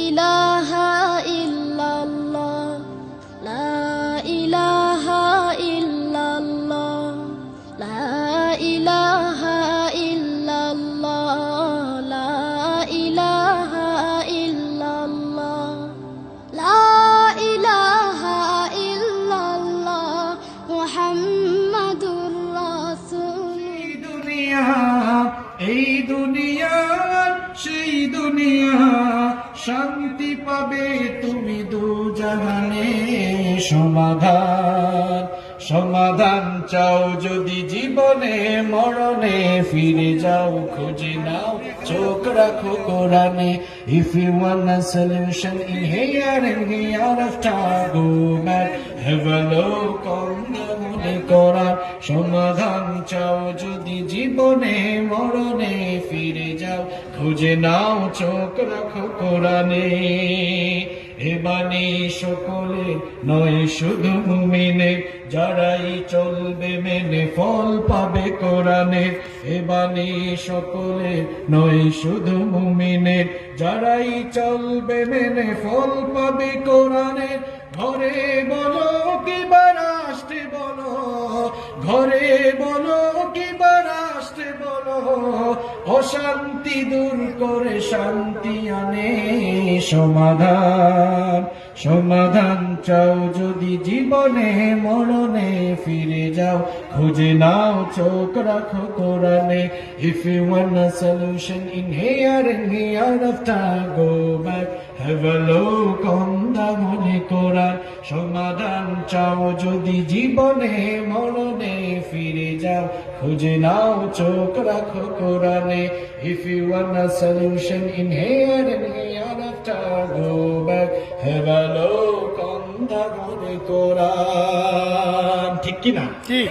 ইলাহা ইল্লাল্লাহ লা ইলাহা ইল্লাল্লাহ লা ইলাহা ইল্লাল্লাহ লা ইলাহা ইল্লাল্লাহ লা ইলাহা ইল্লাল্লাহ মুহাম্মাদুর রাসূল এই দুনিয়া এই দুনিয়ার সেই দুনিয়া শান্তি পাবে তুমি দু জাহানে সমাধান সমাধান চাও যদি জীবনে, মরণে ফিরে যাও, খুঁজে নাও, চোখ রাখো কোরআনে। If you want a solution in here and hereafter go back have a look on সমাধান চাও যদি জীবনে, মরণে ফিরে যাও, খুঁজে নাও, চোখ রাখো কোরআনে। এবানি সকলে নয় শুধু মুমিনে, যারাই চলবে মেনে ফল পাবে কোরআনের এবানি সকলে নয় শুধু মুমিনের যারাই চলবে মেনে ফল পাবে কোরআনের ঘরে বলো ঘরে বলো কিবা রাষ্ট্রে বলো? অশান্তি দূর করে শান্তি আনে। সমাধান সমাধান চাও যদি জীবনে, মরণে ফিরে যাও। খুঁজে নাও, চোখ রাখো কোরআনে। If you want a solution in here and hereafter go back have a look on holy Quran সমাধান চাও। যদি জীবনে মরণে ফিরে যাও খুঁজে নাও চোখ রাখো কোরআনে। If you want a solution in here and hereafter go back have a look on the holy Quran ঠিক কি? না ঠিক